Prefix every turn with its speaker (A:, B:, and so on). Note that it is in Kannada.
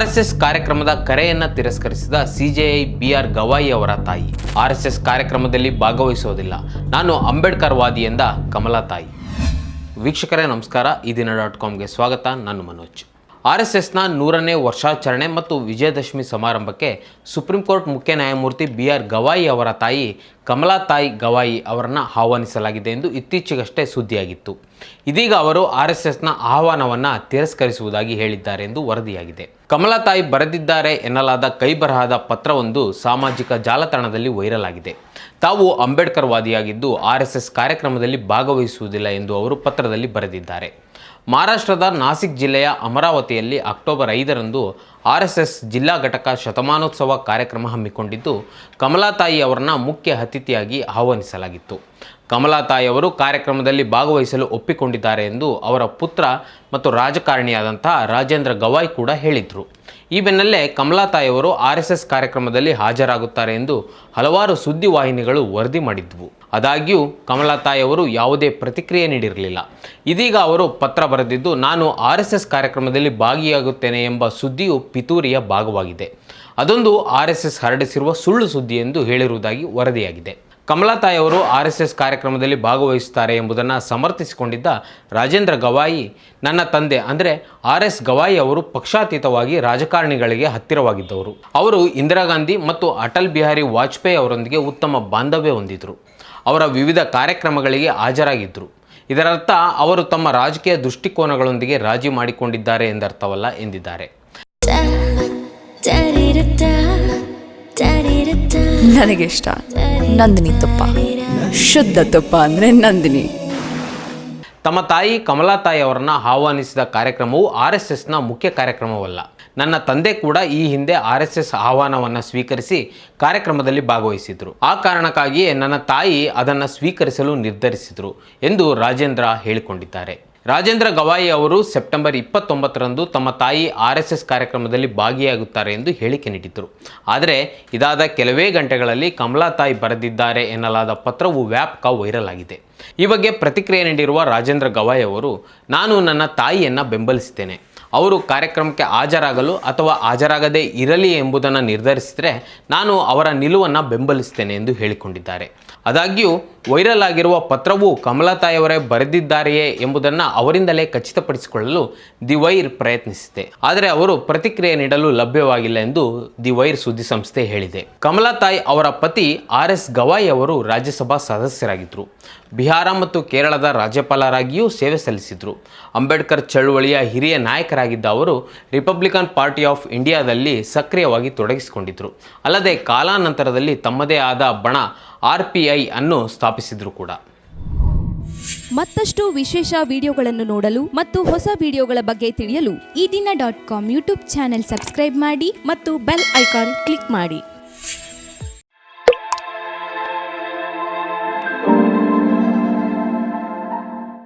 A: ಆರ್ಎಸ್ಎಸ್ ಕಾರ್ಯಕ್ರಮದ ಕರೆಯನ್ನ ತಿರಸ್ಕರಿಸಿದ ಸಿಜೆಐ ಬಿಆರ್ ಗವಾಯಿ ಅವರ ತಾಯಿ. ಆರ್ ಎಸ್ ಎಸ್ ಕಾರ್ಯಕ್ರಮದಲ್ಲಿ ಭಾಗವಹಿಸೋದಿಲ್ಲ ನಾನು ಅಂಬೇಡ್ಕರ್ ಎಂದ ಕಮಲಾ ತಾಯಿ. ವೀಕ್ಷಕರೇ, ನಮಸ್ಕಾರ. ಈ ಡಾಟ್ ಕಾಮ್ಗೆ ಸ್ವಾಗತ. ನಾನು ಮನೋಜ್. ಆರ್ ಎಸ್ ಎಸ್ನ ನೂರನೇ ವರ್ಷಾಚರಣೆ ಮತ್ತು ವಿಜಯದಶಮಿ ಸಮಾರಂಭಕ್ಕೆ ಸುಪ್ರೀಂ ಕೋರ್ಟ್ ಮುಖ್ಯ ನ್ಯಾಯಮೂರ್ತಿ ಬಿ ಆರ್ ಗವಾಯಿ ಅವರ ತಾಯಿ ಕಮಲಾ ತಾಯಿ ಗವಾಯಿ ಅವರನ್ನು ಆಹ್ವಾನಿಸಲಾಗಿದೆ ಎಂದು ಇತ್ತೀಚೆಗಷ್ಟೇ ಸುದ್ದಿಯಾಗಿತ್ತು. ಇದೀಗ ಅವರು ಆರ್ ಎಸ್ ಎಸ್ನ ಆಹ್ವಾನವನ್ನು ತಿರಸ್ಕರಿಸುವುದಾಗಿ ಹೇಳಿದ್ದಾರೆ ಎಂದು ವರದಿಯಾಗಿದೆ. ಕಮಲಾ ತಾಯಿ ಬರೆದಿದ್ದಾರೆ ಎನ್ನಲಾದ ಕೈಬರಹದ ಪತ್ರವೊಂದು ಸಾಮಾಜಿಕ ಜಾಲತಾಣದಲ್ಲಿ ವೈರಲ್ ಆಗಿದೆ ತಾವು ಅಂಬೇಡ್ಕರ್ ವಾದಿಯಾಗಿದ್ದು ಆರ್ ಎಸ್ ಎಸ್ ಕಾರ್ಯಕ್ರಮದಲ್ಲಿ ಭಾಗವಹಿಸುವುದಿಲ್ಲ ಎಂದು ಅವರು ಪತ್ರದಲ್ಲಿ ಬರೆದಿದ್ದಾರೆ. ಮಹಾರಾಷ್ಟ್ರದ ನಾಸಿಕ್ ಜಿಲ್ಲೆಯ ಅಮರಾವತಿಯಲ್ಲಿ ಅಕ್ಟೋಬರ್ ಐದರಂದು ಆರ್ ಎಸ್ ಎಸ್ ಜಿಲ್ಲಾ ಘಟಕ ಶತಮಾನೋತ್ಸವ ಕಾರ್ಯಕ್ರಮ ಹಮ್ಮಿಕೊಂಡಿದ್ದು, ಕಮಲಾ ತಾಯಿ ಅವರನ್ನ ಮುಖ್ಯ ಅತಿಥಿಯಾಗಿ ಆಹ್ವಾನಿಸಲಾಗಿತ್ತು. ಕಮಲಾ ತಾಯಿ ಅವರು ಕಾರ್ಯಕ್ರಮದಲ್ಲಿ ಭಾಗವಹಿಸಲು ಒಪ್ಪಿಕೊಂಡಿದ್ದಾರೆ ಎಂದು ಅವರ ಪುತ್ರ ಮತ್ತು ರಾಜಕಾರಣಿಯಾದಂಥ ರಾಜೇಂದ್ರ ಗವಾಯ್ ಕೂಡ ಹೇಳಿದರು. ಈ ಬೆನ್ನಲ್ಲೇ ಕಮಲಾ ತಾಯಿಯವರು ಆರ್ ಎಸ್ ಎಸ್ ಕಾರ್ಯಕ್ರಮದಲ್ಲಿ ಹಾಜರಾಗುತ್ತಾರೆ ಎಂದು ಹಲವಾರು ಸುದ್ದಿವಾಹಿನಿಗಳು ವರದಿ ಮಾಡಿದ್ವು. ಆದಾಗ್ಯೂ ಕಮಲಾ ತಾಯಿಯವರು ಯಾವುದೇ ಪ್ರತಿಕ್ರಿಯೆ ನೀಡಿರಲಿಲ್ಲ. ಇದೀಗ ಅವರು ಪತ್ರ ಬರೆದಿದ್ದು, ನಾನು ಆರ್ ಎಸ್ ಎಸ್ ಕಾರ್ಯಕ್ರಮದಲ್ಲಿ ಭಾಗಿಯಾಗುತ್ತೇನೆ ಎಂಬ ಸುದ್ದಿಯು ಪಿತೂರಿಯ ಭಾಗವಾಗಿದೆ. ಅದೊಂದು ಆರ್ ಎಸ್ ಎಸ್ ಹರಡಿಸಿರುವ ಸುಳ್ಳು ಸುದ್ದಿ ಎಂದು ಹೇಳಿರುವುದಾಗಿ ವರದಿಯಾಗಿದೆ. ಕಮಲಾ ತಾಯಿಯವರು ಆರ್ ಎಸ್ ಎಸ್ ಕಾರ್ಯಕ್ರಮದಲ್ಲಿ ಭಾಗವಹಿಸುತ್ತಾರೆ ಎಂಬುದನ್ನು ಸಮರ್ಥಿಸಿಕೊಂಡಿದ್ದ ರಾಜೇಂದ್ರ ಗವಾಯಿ ನನ್ನ ತಂದೆ ಅಂದರೆ ಆರ್ ಎಸ್ ಗವಾಯಿ ಅವರು ಪಕ್ಷಾತೀತವಾಗಿ ರಾಜಕಾರಣಿಗಳಿಗೆ ಹತ್ತಿರವಾಗಿದ್ದವರು. ಅವರು ಇಂದಿರಾ ಗಾಂಧಿ ಮತ್ತು ಅಟಲ್ ಬಿಹಾರಿ ವಾಜಪೇಯಿ ಅವರೊಂದಿಗೆ ಉತ್ತಮ ಬಾಂಧವ್ಯ ಹೊಂದಿದ್ದರು ಅವರ ವಿವಿಧ ಕಾರ್ಯಕ್ರಮಗಳಿಗೆ ಹಾಜರಾಗಿದ್ದರು ಇದರರ್ಥ ಅವರು ತಮ್ಮ ರಾಜಕೀಯ ದೃಷ್ಟಿಕೋನಗಳೊಂದಿಗೆ ರಾಜಿ ಮಾಡಿಕೊಂಡಿದ್ದಾರೆ ಎಂದರ್ಥವಲ್ಲ ಎಂದಿದ್ದಾರೆ.
B: ನನಗಿಷ್ಟ ನಂದಿನಿ ತುಪ್ಪ. ಶುದ್ಧ ತುಪ್ಪ ಅಂದರೆ ನಂದಿನಿ.
A: ತಮ್ಮ ತಾಯಿ ಕಮಲಾ ತಾಯಿ ಅವರನ್ನ ಆಹ್ವಾನಿಸಿದ ಕಾರ್ಯಕ್ರಮವು ಆರ್ ಎಸ್ ಎಸ್ನ ಮುಖ್ಯ ಕಾರ್ಯಕ್ರಮವಲ್ಲ. ನನ್ನ ತಂದೆ ಕೂಡ ಈ ಹಿಂದೆ ಆರ್ ಎಸ್ ಎಸ್ ಆಹ್ವಾನವನ್ನು ಸ್ವೀಕರಿಸಿ ಕಾರ್ಯಕ್ರಮದಲ್ಲಿ ಭಾಗವಹಿಸಿದ್ರು. ಆ ಕಾರಣಕ್ಕಾಗಿಯೇ ನನ್ನ ತಾಯಿ ಅದನ್ನು ಸ್ವೀಕರಿಸಲು ನಿರ್ಧರಿಸಿದರು ಎಂದು ರಾಜೇಂದ್ರ ಹೇಳಿಕೊಂಡಿದ್ದಾರೆ. ರಾಜೇಂದ್ರ ಗವಾಯಿ ಅವರು ಸೆಪ್ಟೆಂಬರ್ ಇಪ್ಪತ್ತೊಂಬತ್ತರಂದು ತಮ್ಮ ತಾಯಿ ಆರ್ ಎಸ್ ಎಸ್ ಕಾರ್ಯಕ್ರಮದಲ್ಲಿ ಭಾಗಿಯಾಗುತ್ತಾರೆ ಎಂದು ಹೇಳಿಕೆ ನೀಡಿದ್ದರು. ಆದರೆ ಇದಾದ ಕೆಲವೇ ಗಂಟೆಗಳಲ್ಲಿ ಕಮಲಾ ತಾಯಿ ಬರೆದಿದ್ದಾರೆ ಎನ್ನಲಾದ ಪತ್ರವು ವ್ಯಾಪಕ ವೈರಲ್ ಆಗಿದೆ. ಈ ಬಗ್ಗೆ ಪ್ರತಿಕ್ರಿಯೆ ನೀಡಿರುವ ರಾಜೇಂದ್ರ ಗವಾಯಿ ಅವರು, ನಾನು ನನ್ನ ತಾಯಿಯನ್ನು ಬೆಂಬಲಿಸುತ್ತೇನೆ ಅವರು ಕಾರ್ಯಕ್ರಮಕ್ಕೆ ಹಾಜರಾಗಲು ಅಥವಾ ಹಾಜರಾಗದೇ ಇರಲಿ ಎಂಬುದನ್ನು ನಿರ್ಧರಿಸಿದರೆ ನಾನು ಅವರ ನಿಲುವನ್ನು ಬೆಂಬಲಿಸುತ್ತೇನೆ ಎಂದು ಹೇಳಿಕೊಂಡಿದ್ದಾರೆ. ಆದಾಗ್ಯೂ ವೈರಲ್ ಆಗಿರುವ ಪತ್ರವು ಕಮಲಾ ತಾಯಿಯವರೇ ಬರೆದಿದ್ದಾರೆಯೇ ಎಂಬುದನ್ನು ಅವರಿಂದಲೇ ಖಚಿತಪಡಿಸಿಕೊಳ್ಳಲು ದಿ ವೈರ್ ಪ್ರಯತ್ನಿಸಿದೆ. ಆದರೆ ಅವರು ಪ್ರತಿಕ್ರಿಯೆ ನೀಡಲು ಲಭ್ಯವಾಗಿಲ್ಲ ಎಂದು ದಿ ವೈರ್ ಸುದ್ದಿ ಸಂಸ್ಥೆ ಹೇಳಿದೆ. ಕಮಲಾ ತಾಯಿ ಅವರ ಪತಿ ಆರ್ ಎಸ್ ಗವಾಯಿ ಅವರು ರಾಜ್ಯಸಭಾ ಸದಸ್ಯರಾಗಿದ್ದರು. ಬಿಹಾರ ಮತ್ತು ಕೇರಳದ ರಾಜ್ಯಪಾಲರಾಗಿಯೂ ಸೇವೆ ಸಲ್ಲಿಸಿದರು. ಅಂಬೇಡ್ಕರ್ ಚಳುವಳಿಯ ಹಿರಿಯ ನಾಯಕರಾಗಿದ್ದ ಅವರು ರಿಪಬ್ಲಿಕನ್ ಪಾರ್ಟಿ ಆಫ್ ಇಂಡಿಯಾದಲ್ಲಿ ಸಕ್ರಿಯವಾಗಿ ತೊಡಗಿಸಿಕೊಂಡಿದ್ದರು ಅಲ್ಲದೆ ಕಾಲಾನಂತರದಲ್ಲಿ ತಮ್ಮದೇ ಆದ ಬಣ ಆರ್ ಪಿ ಐ ಅನ್ನು ಸ್ಥಾಪಿಸಿದ್ರು ಕೂಡ.
C: ಮತ್ತಷ್ಟು ವಿಶೇಷ ವಿಡಿಯೋಗಳನ್ನು ನೋಡಲು ಮತ್ತು ಹೊಸ ವಿಡಿಯೋಗಳ ಬಗ್ಗೆ ತಿಳಿಯಲು
D: Ee Dina dot com YouTube channel subscribe ಮಾಡಿ ಮತ್ತು ಬೆಲ್ ಐಕಾನ್ ಕ್ಲಿಕ್ ಮಾಡಿ.